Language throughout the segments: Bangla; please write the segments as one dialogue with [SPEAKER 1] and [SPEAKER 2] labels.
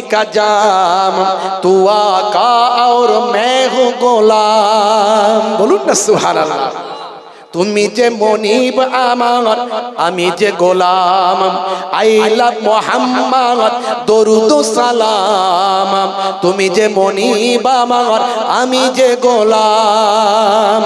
[SPEAKER 1] का जाम तू आका और मैं हूँ गोलाम बोलूँ ना सुहाना তুমি যে মনিব আমার আমি যে গোলাম। আই লাভ মোহাম্মদ, দরুদ সালাম। তুমি যে মনিব আমার আমি যে গোলাম।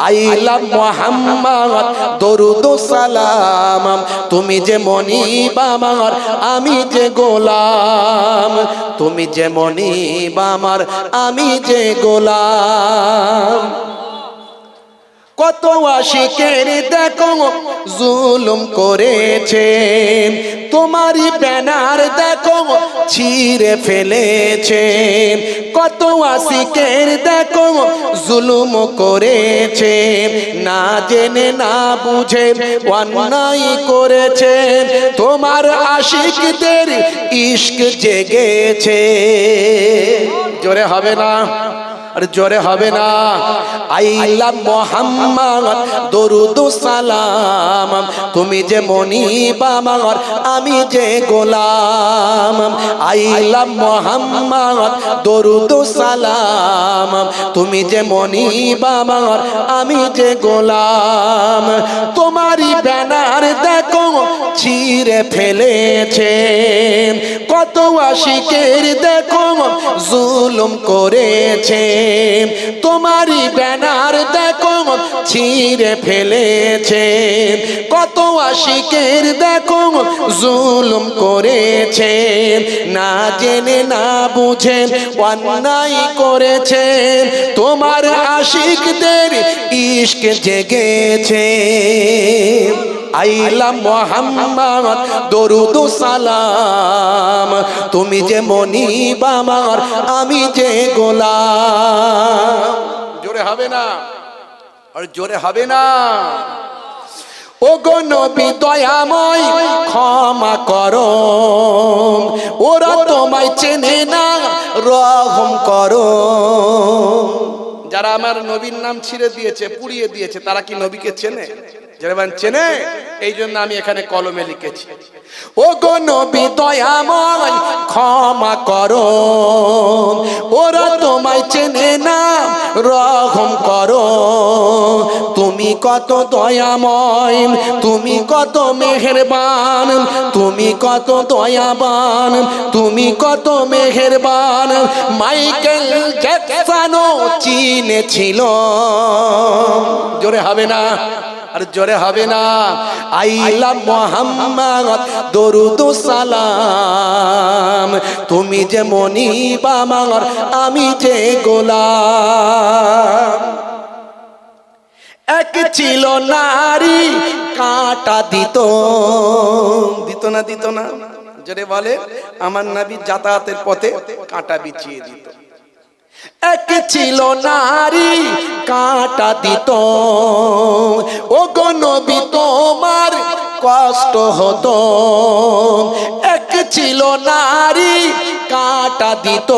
[SPEAKER 1] আই লাভ মোহাম্মদ, দরুদ সালাম। তুমি যে মনিব আমার আমি যে গোলাম। তুমি যে মনিব আমার আমি যে গোলাম। কত আশিকের দেখো, জুলুম করেছে। তোমারই ব্যানার দেখো, ছিঁড়ে ফেলেছে। কত আশিকের দেখো, জুলুম করেছে। না জেনে, না বুঝে অন্যায় করেছে। তোমার আশিকদের ইশক জেগেছে। জোরে হবে না? আর জোরে হবে না। আইলা মোহাম্মদ, দরুদ সালাম। তুমি যে মনিব আমার আমি যে গোলাম। আইলা মোহাম্মদ, দরুদ সালাম। তুমি যে মনিব আমার আমি যে গোলাম। তোমারই ব্যানার ছিঁড়ে ফেলেছে কত আশিকের দেখো জুলুম করেছে তোমারই ব্যানার দেখো ছিঁড়ে ফেলেছে কত আশিকের দেখো জুলুম করেছে না জেনে না বুঝে অন্যায় করেছে তোমার আশিকদের ইশক জেগেছে। আইলা মোহাম্মদ, দরুদ সালাম। তুমি যে মনিব আমার আমি যে গোলাম। জোরে হবে না? আর জোরে হবে না? ও গো নবী দয়াময়, ক্ষমা করো। ওরা তোমায় চেনে না, রহম করো। যারা আমার নবীর নাম ছিঁড়ে দিয়েছে, পুড়িয়ে দিয়েছে, তারা কি নবীকে চেনে? যারা চেনে? এই জন্য আমি এখানে কলমে লিখেছি। ও গো নবী দয়াময়, ক্ষমা করো। ওরা তোমায় চেনে না, রহম করো। তুমি কত দয়াময়, তুমি কত মেহেরবান, তুমি কত দয়াবান, তুমি কত মেহেরবান। মাইকেল জ্যাকসনও চিনেছিল। জোরে হবে না, আর জোরে হবে না। আইলা মোহাম্মদ, দরুদ সালাম। তুমি যে মনিব আমার, আমি যে গোলাম। এক ছিল নারী। কাটা দিত। দিত না দিত না। জোরে বলে আমার নাবি যাতায়াতের পথে কাঁটা বিছিয়ে দিত। এক ছিল নারী কাঁটা দিত। ও গো নবী তোমার কষ্ট হতো। এক ছিল নারী কাঁটা দিত।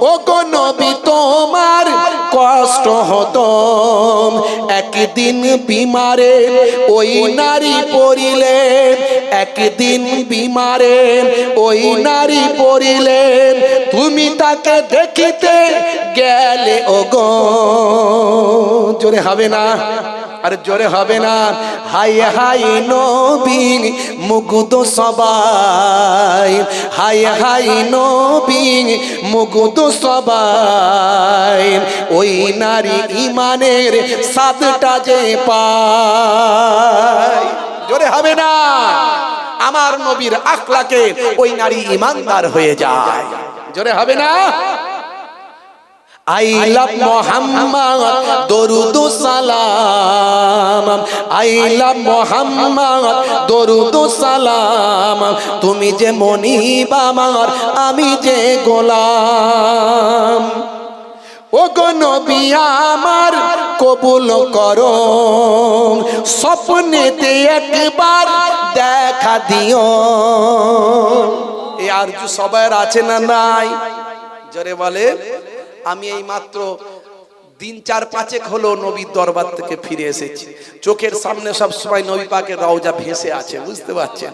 [SPEAKER 1] ও গো নবী তোমার কষ্ট হতো। একদিন বিমারে ওই নারী পড়িলেন, একদিন বিমারে ওই নারী পড়িলেন। তুমি তাকে দেখিতে গেলে ও গো জোরে হবে না। আর জোরে হবে না। হাই হাই নবী, মুগ্ধ সবাই। হাই হাই নবী, মুগ্ধ সবাই। ওই নারী ইমানের সাতটা যে পায়। জোরে হবে না। আমার নবীর আখলাকে ওই নারী ইমানদার হয়ে যায়। জোরে হবে না। আই লাভ মোহাম্মদ, দরুদ আই লাভ মোহাম্মদ, দরুদ সালাম। তুমি যে মনিব আমার আমি যে গোলাম। ও নবী আমার, কবুল করো। স্বপ্নেতে একবার দেখা দিও। এই আরজু সবার আছে না নাই? জরে বলে আমি এই মাত্র দিন চার, পাঁচেক হলো নবীর দরবার থেকে ফিরে এসেছি। চোখের সামনে সব সময় নবী পাকের রওজা ভেসে আছে, বুঝতে পারছেন?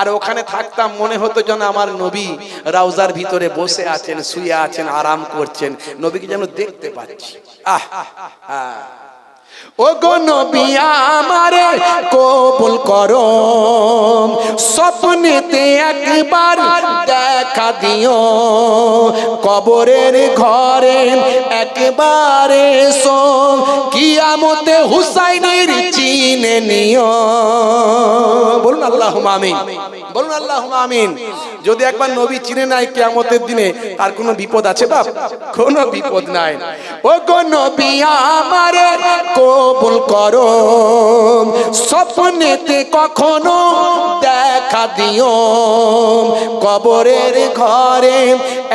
[SPEAKER 1] আর ওখানে থাকতাম, মনে হতো যেন আমার নবী রাউজার ভিতরে বসে আছেন, শুয়ে আছেন, আরাম করছেন, নবীকে যেন দেখতে পাচ্ছি। আহ ও গো নবী আমারে কবুল করো স্বপ্নেতে একবার দেখা দিও। কবরের ঘরে একবার এসো। কিয়ামতে হুসাইনের চিনে নিও। বলুন আল্লাহ আমিন। বলুন আল্লাহ আমিন। যদি একবার নবী চিনে নাই কিয়ামতের দিনে, তার কোনো বিপদ আছে বাপ? কোনো বিপদ নাই। ও গো নবী আমারে কবুল করো। স্বপ্নেতে কখনো দেখা দিও। কবরের ঘরে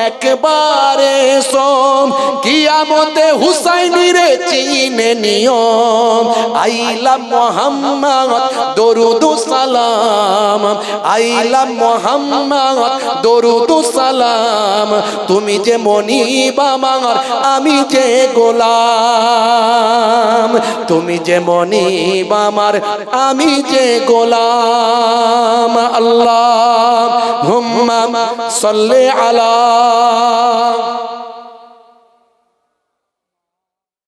[SPEAKER 1] একবারে সোম কিয়ামতে হুসাইনির চিনে নিও। আইলা মোহাম্মদ, দরুদ সালাম। আইলা মোহাম্মদ দরুদ সালাম। তুমি যে মনিব আমার আমি যে গোলাম। তুমি যে মনিব আমার আমি যে গোলাম। আল্লাহ হুম্মা সাল্লি আলা